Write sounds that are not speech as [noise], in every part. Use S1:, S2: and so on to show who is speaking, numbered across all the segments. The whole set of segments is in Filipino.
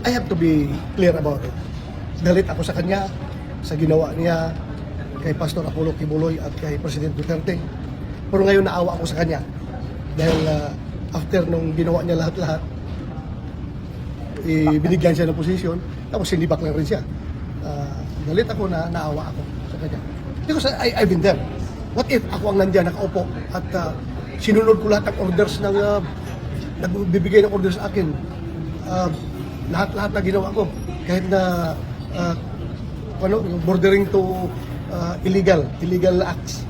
S1: I have to be clear about it. Galit ako sa kanya, sa ginawa niya kay Pastor Apollo Kibuloy at kay President Duterte. Pero ngayon naawa ako sa kanya dahil ah, after nung ginawa niya lahat-lahat, eh, binigyan siya ng posisyon, tapos sinibak lang rin siya. Ah, galit ako na naawa ako sa kanya. Because I, I've been there. What if ako ang nandiyan nakaupo at ah, sinunod ko lahat ng orders ng ah, nagbibigay ng orders sa akin. Ah, lahat-lahat na ginawa ko. Kahit na ah, ano, bordering to ah, illegal, illegal acts.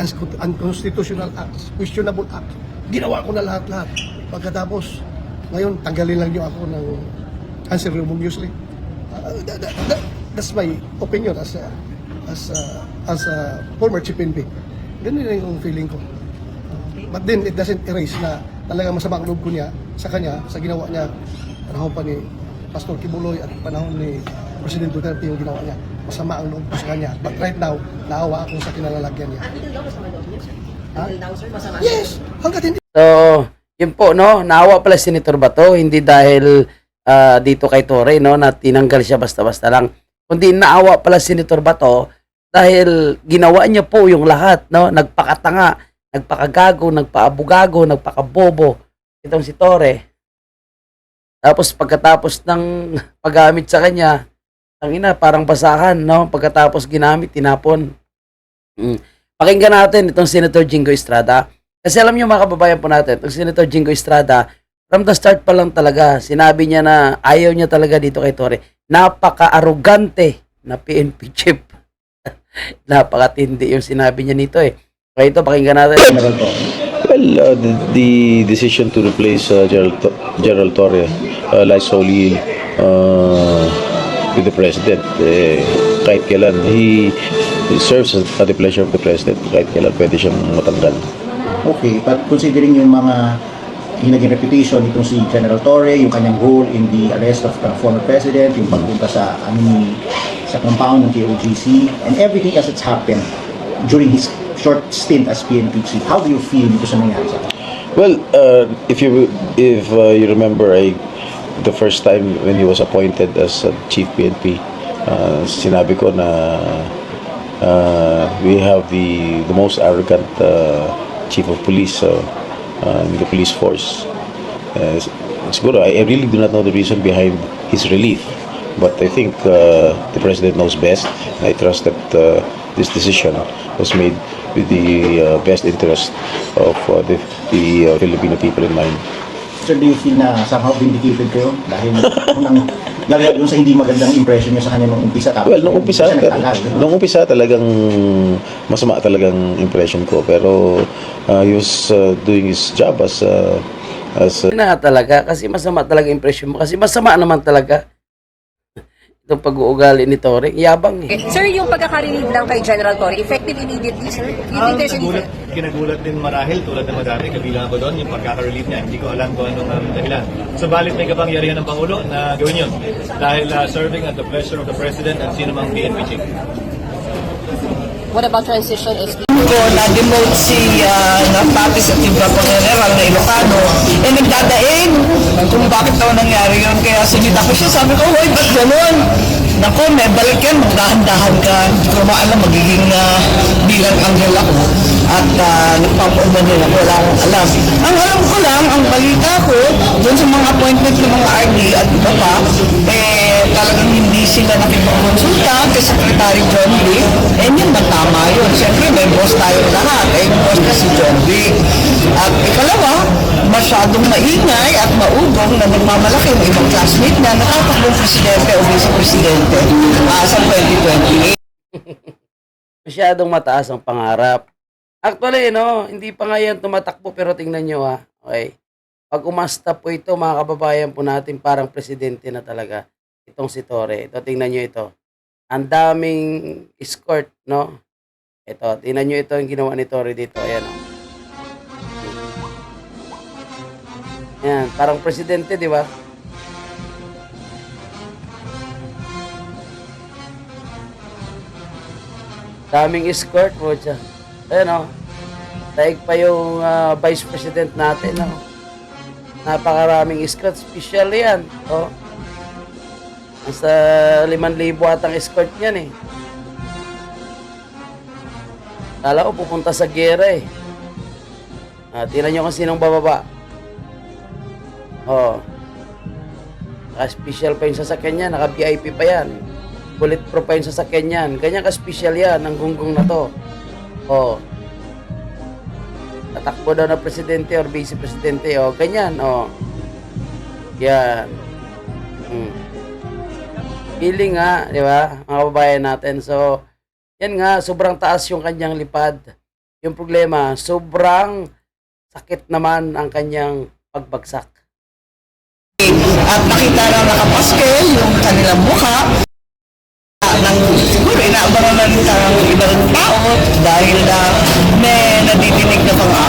S1: Unsco- unconstitutional acts, questionable acts. Ginawa ko na lahat-lahat. Pagkatapos, ngayon, tanggalin lang niyo ako ng unceremoniously. Uh, that, that, that, that's my opinion as a, as a, as a former chief NP. Ganun yung feeling ko. But then, it doesn't erase na talaga masama ang loob ko niya sa kanya, sa ginawa niya panahon pa ni Pastor Kibuloy at panahon ni President Duterte yung ginawa niya. Masama ang loob ko sa kanya. But right now, naawa ako sa kinalalagyan niya.
S2: Until daw masama loob niya, sir.
S1: Ha?
S2: Until daw, sir, masama
S1: Yes! Hanggat hindi
S3: So, yun po, no? Naawa pala si Senator Bato, hindi dahil ah, dito kay Torre, no? Na tinanggal siya basta-basta lang. Kundi naawa pala si Senator Bato dahil ginawa niya po yung lahat, no? Nagpakatanga, nagpakagago, nagpaabugago, nagpakabobo. Itong si Torre. Tapos pagkatapos ng [laughs] paggamit sa kanya, ang ina, parang basahan, no? Pagkatapos ginamit, tinapon. Mm. Pakinggan natin itong Senator Jingo Estrada. Kasi alam niyo mga kababayan po natin, itong Senator Jingo Estrada, from the start pa lang talaga, sinabi niya na ayaw niya talaga dito kay Torre. Napaka-arugante na PNP chief. [laughs] Napakatindi yung sinabi niya nito eh. Kaya ito, pakinggan natin.
S4: Well, uh, the, the decision to replace uh, Gerald, To- Gerald Torre uh, lies solely uh, with the President. Eh, kahit kailan, he serves at the pleasure of the President. Kahit kailan pwede siyang matanggal.
S5: Okay, but considering yung mga yung naging reputation nitong si General Torre, yung kanyang role in the arrest of the former president, yung pagpunta sa ano ni- sa compound ng TOGC, and everything else that's happened during his short stint as PNP chief. How do you feel dito sa?
S4: Well, uh, if you if uh, you remember, I, the first time when he was appointed as uh, chief PNP, uh, sinabi ko na uh, we have the the most arrogant uh, chief of police uh, uh, in the police force. Uh, siguro, I, I really do not know the reason behind his relief, but I think uh, the president knows best. I trust that uh, this decision was made with the uh, best interest of uh, the, the uh, Filipino people in mind.
S5: Sir, do you feel na somehow vindicated kayo? Dahil unang lalo dun sa hindi magandang impression niyo sa kanya nung umpisa. Tapos
S4: Well, nung umpisa,
S5: siya nagtagal, no?
S4: nung umpisa talagang masama talagang impression ko. Pero uh, he was uh, doing his job as uh, as uh,
S3: na talaga kasi masama talaga impression mo kasi masama naman talaga itong pag-uugali ni Torre yabang eh.
S2: Sir, yung pagkaka-relieve lang kay General Torre, effective immediately, sir? You
S6: Ah,
S2: think there's any...
S6: nagulat, kinagulat din marahil tulad ng madami, kabilang ako doon, yung pagkaka-relieve niya. Hindi ko alam kung anong um, dahilan. Subalit may kapangyarihan ng Pangulo na gawin yun. Dahil uh, serving at the pleasure of the President at sino mang PNP chief.
S2: What about transition is
S7: ko na-demote si uh, Napatis at yung Bravo General na Ilocano, eh nagdadaing kung bakit daw nangyari yun. Kaya sinita ko siya, sabi ko, hoy, ba't ganun? Naku, may balik yan, dahan-dahan ka. Hindi ko maalam, magiging uh, bilang anghel ako. At uh, nagpapaundan din ako, wala akong alam. Ang alam ko lang, ang balita ko, doon sa mga appointment ng mga RD at iba pa, eh, talagang hindi sila nakipag-consulta kay Secretary John Lee. Eh, yun ba tama yun? Siyempre, may boss tayo lahat. Eh, boss na si John Lee. At ikalawa, masyadong maingay at maugong na nagmamalaki ng ibang classmate na natatakbong presidente o vice-presidente ah, sa 2028. [laughs]
S3: masyadong mataas ang pangarap actually no hindi pa nga yan tumatakbo pero tingnan nyo ha okay pag umasta po ito mga kababayan po natin parang presidente na talaga itong si Torre ito tingnan nyo ito ang daming escort no ito tingnan nyo ito yung ginawa ni Torre dito ayan o Yan, parang presidente, di ba? Daming escort mo dyan. Ayan o. Taig pa yung ah, vice president natin. No? Napakaraming escort. Special yan. Oh. Nasa 5,000 atang escort yan eh. Kala ko pupunta sa gera eh. Ah, tingnan nyo kung sinong bababa. Oh. Naka-special pa yung sasakyan niya, naka-VIP pa yan. Bulletproof pa yung sasakyan niyan. Ganyan ka-special yan, ang gunggong na to. Oh. Tatakbo daw na presidente or vice presidente. Oh, ganyan. Oh. Yan. Hmm. Feeling nga, di ba? Mga babayan natin. So, yan nga, sobrang taas yung kanyang lipad. Yung problema, sobrang sakit naman ang kanyang pagbagsak.
S7: At nakita na nakapaske yung kanilang mukha. Nang siguro inaabangan na ng ibang tao dahil na nadidinig na mga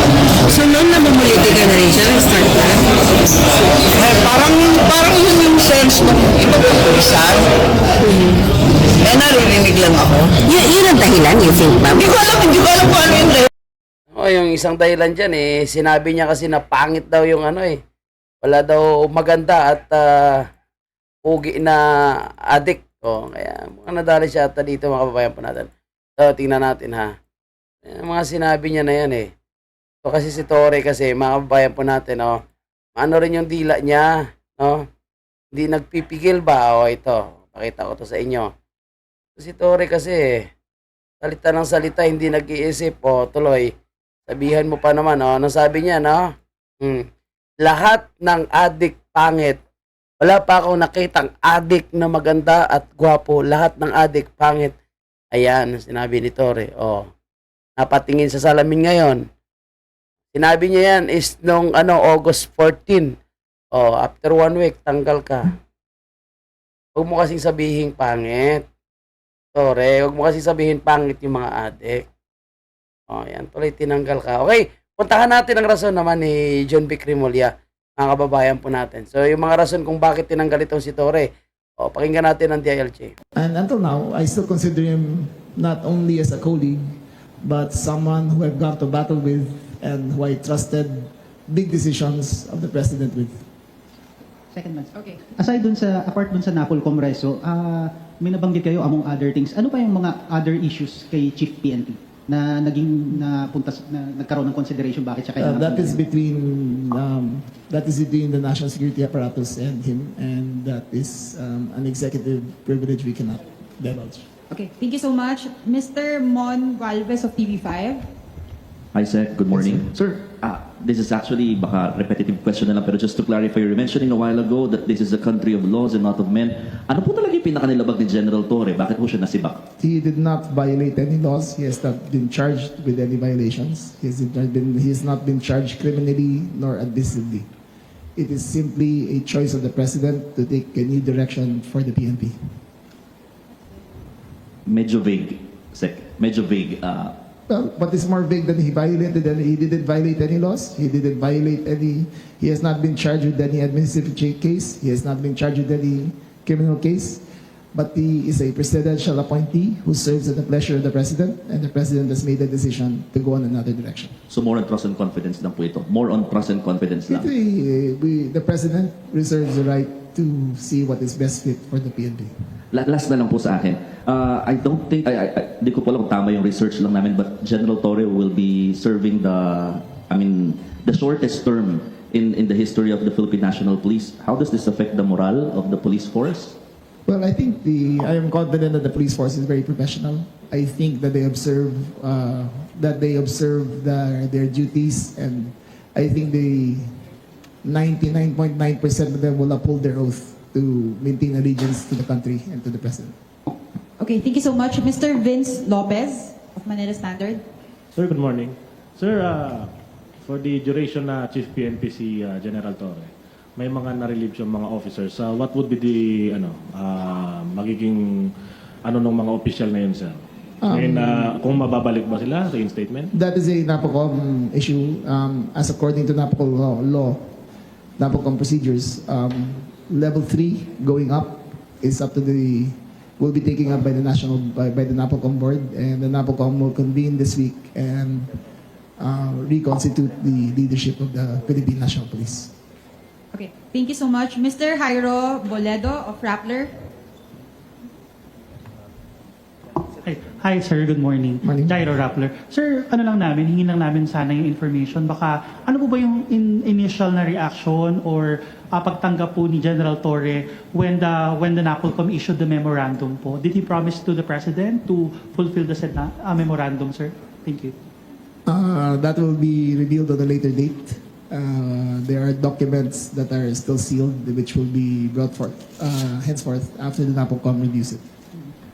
S2: So, noon namumuliti ka na rin siya, start ka?
S7: eh, parang parang yun yung sense ng ibang pulisan. Eh, naririnig lang ako.
S2: Y- yun ang dahilan, you think, ma'am?
S7: Hindi ko alam, hindi ko alam kung ano yung dahilan.
S3: Oh, yung isang dahilan dyan eh, sinabi niya kasi na pangit daw yung ano eh. Wala daw maganda at uh, pugi na addict. Oh, kaya mga nadali siya ata dito mga kababayan po natin. So, tingnan natin ha. Yung mga sinabi niya na yan eh. So, kasi si Tore kasi, mga kababayan po natin, oh, ano rin yung dila niya, no? Hindi nagpipigil ba? O, ito, pakita ko to sa inyo. Si Tore kasi, salita ng salita, hindi nag-iisip, o, tuloy, Sabihan mo pa naman, oh, ano sabi niya, no? Hmm. Lahat ng adik pangit. Wala pa akong nakitang adik na maganda at gwapo. Lahat ng adik pangit. Ayan, sinabi ni Tore. Oh. Napatingin sa salamin ngayon. Sinabi niya yan is nung ano, August 14. Oh, after one week, tanggal ka. Huwag mo kasing sabihin pangit. Tore, huwag mo kasing sabihin pangit yung mga adik. Oh, yan. Tuloy tinanggal ka. Okay, puntahan natin ang rason naman ni John B. Crimolia, mga kababayan po natin. So, yung mga rason kung bakit tinanggal itong si Torre, oh, pakinggan natin ang DILG.
S8: And until now, I still consider him not only as a colleague, but someone who I've gone to battle with and who I trusted big decisions of the president with.
S9: Second month. Okay. Aside dun sa, apart dun sa Napol Comreso, ah, may nabanggit kayo among other things. Ano pa yung mga other issues kay Chief PNP na naging napunta na nagkaroon ng consideration bakit siya
S8: Uh,
S9: kailangan?
S8: that is between um, that is between the national security apparatus and him, and that is um, an executive privilege we cannot divulge.
S10: Okay, thank you so much. Mr. Mon Galvez of TV5.
S11: Hi, Sec. Good morning. Sir, ah, this is actually baka repetitive question na lang, pero just to clarify, you were mentioning a while ago that this is a country of laws and not of men. Ano po talaga yung pinakanilabag ni General Torre? Bakit po siya nasibak?
S8: He did not violate any laws. He has not been charged with any violations. He has not been, he has not been charged criminally nor admissively. It is simply a choice of the president to take a new direction for the PNP.
S11: Medyo vague, Sec. Medyo vague. Ah,
S8: Well, what is more vague than he violated? And he didn't violate any laws. He didn't violate any. He has not been charged with any administrative cha- case. He has not been charged with any criminal case. But he is a presidential appointee who serves at the pleasure of the president, and the president has made a decision to go in another direction.
S11: so more on trust and confidence lang po ito. More on trust and confidence lang.
S8: we, we, the president reserves the right to see what is best fit for the PNP.
S11: La- Last na lang po sa akin. Uh, I don't think, I, I, I, di ko po alam kung tama yung research lang namin, but General Torre will be serving the, I mean, the shortest term in, in the history of the Philippine National Police. How does this affect the morale of the police force?
S8: Well, I think the I am confident that the police force is very professional. I think that they observe uh, that they observe their their duties, and I think they 99.9% of them will uphold their oath to maintain allegiance to the country and to the president.
S10: Okay, thank you so much. Mr. Vince Lopez of Manila Standard.
S12: Sir, good morning. Sir, uh, for the duration na Chief PNP si uh, General Torre, may mga na-relieve siyang mga officers. Uh, what would be the ano, uh, magiging ano ng mga official na yun, sir? And uh, kung mababalik ba sila, reinstatement?
S8: That is a NAPOCOM issue. Um, as according to NAPOCOM law, law NAPOCOM procedures, um, level three going up is up to the will be taken up by the national by, by the NAPOCOM board, and the NAPOCOM will convene this week and uh, reconstitute the leadership of the Philippine National Police.
S10: Okay, thank you so much. Mr. Jairo Boledo of Rappler.
S9: Hi, hi sir, good morning.
S8: Morning.
S9: Jairo Rappler. Sir, ano lang namin, hingin lang namin sana yung information. Baka ano po ba yung in- initial na reaction or ah, pagtanggap po ni General Torre when the when the NAPOLCOM issued the memorandum po? Did he promise to the President to fulfill the said na, ah, memorandum, sir? Thank you.
S8: Uh, that will be revealed at a later date. Uh, there are documents that are still sealed, which will be brought forth uh, henceforth after the NAPOCOM reviews it.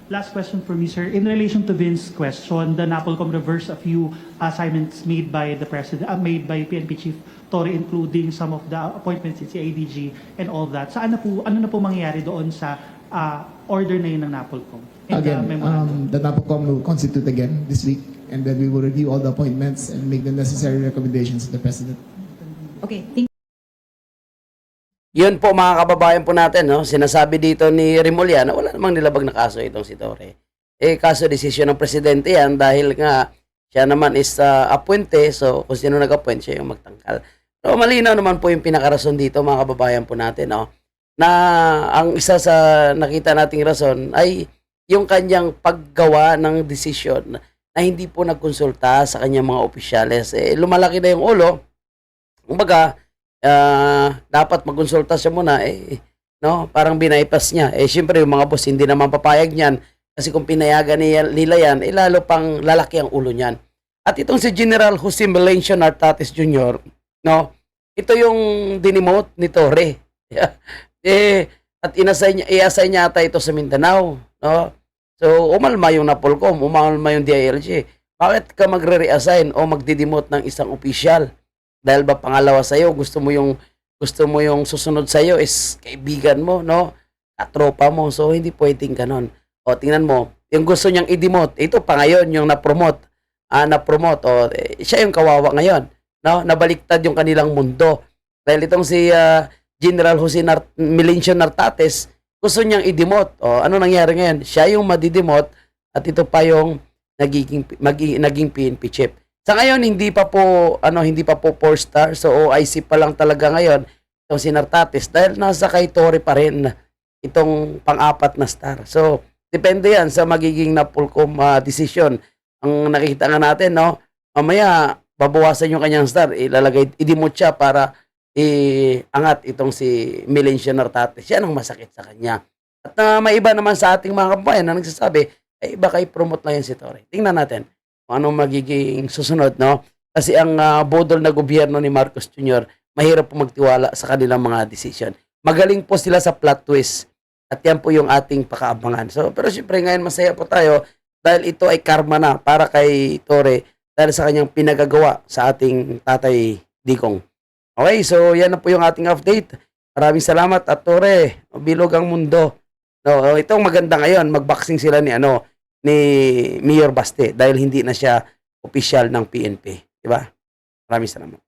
S9: Last question for me, sir. In relation to Vince's question, the NAPOLCOM reversed a few assignments made by the president, uh, made by PNP Chief Torre, including some of the appointments in CIDG and all that. Saan na po, ano na po mangyayari doon sa ah, order na yun ng NAPOLCOM? And the
S8: Again,
S9: memorandum?
S8: um, the NAPOCOM will constitute again this week, and then we will review all the appointments and make the necessary recommendations to the President.
S10: Okay, thank
S3: Yun po mga kababayan po natin, no? sinasabi dito ni Rimulya na wala namang nilabag na kaso itong si Torre. Eh, kaso desisyon ng presidente yan dahil nga siya naman is uh, appointe, so kung sino nag-appoint, siya yung magtangkal. So, malinaw naman po yung pinakarason dito mga kababayan po natin, no? na ang isa sa nakita nating rason ay yung kanyang paggawa ng desisyon na hindi po nagkonsulta sa kanyang mga opisyales. Eh, lumalaki na yung ulo. Kumbaga, ah, dapat magkonsulta siya muna eh no? Parang binaypas niya. Eh syempre yung mga boss hindi naman papayag niyan. Kasi kung pinayagan niya, nila yan eh pang lalaki ang ulo niyan. At itong si General Jose Melencio Nartates Jr. no? Ito yung dinimote ni Torre. [laughs] Eh at inassign niya i-assign niya ata ito sa Mindanao no? So umalma yung Napolcom umalma yung DILG bakit ka magre-reassign o magdidemote ng isang opisyal dahil ba pangalawa sa iyo gusto mo yung gusto mo yung susunod sa iyo is kaibigan mo no? Katropa mo. So hindi pwedeng ganon. O tingnan mo yung gusto niyang i-demote ito pa ngayon yung na-promote. Ah na-promote. O eh, siya yung kawawa ngayon no? Nabaliktad yung kanilang mundo. Dahil itong si ah, General Jose Nar- Melencio Nartates gusto niyang i-demote. O ano nangyari ngayon? Siya yung madidemote at ito pa yung nagiging magi- naging PNP chief sa ngayon, hindi pa po, ano, hindi pa po 4 star. So, OIC pa lang talaga ngayon itong si Nartates dahil nasa kay Torre pa rin itong pang-apat na star. So, depende yan sa magiging Napolcom uh, decision. Ang nakikita nga natin, no, mamaya, babawasan yung kanyang star, ilalagay, idimot siya para iangat itong si Melencio Nartates. Yan ang masakit sa kanya. At uh, may iba naman sa ating mga kabayan na nagsasabi, eh, baka i-promote lang yan si Torre. Tingnan natin anong magiging susunod, no? Kasi ang ah, bodol na gobyerno ni Marcos Jr., mahirap po magtiwala sa kanilang mga decision. Magaling po sila sa plot twist. At yan po yung ating pakaabangan. So, pero syempre ngayon masaya po tayo dahil ito ay karma na para kay Torre dahil sa kanyang pinagagawa sa ating tatay Digong. Okay, so yan na po yung ating update. Maraming salamat at Torre, bilog ang mundo. No, itong maganda ngayon, magboxing sila ni ano ni Mayor Baste dahil hindi na siya opisyal ng PNP, di ba? Maraming salamat.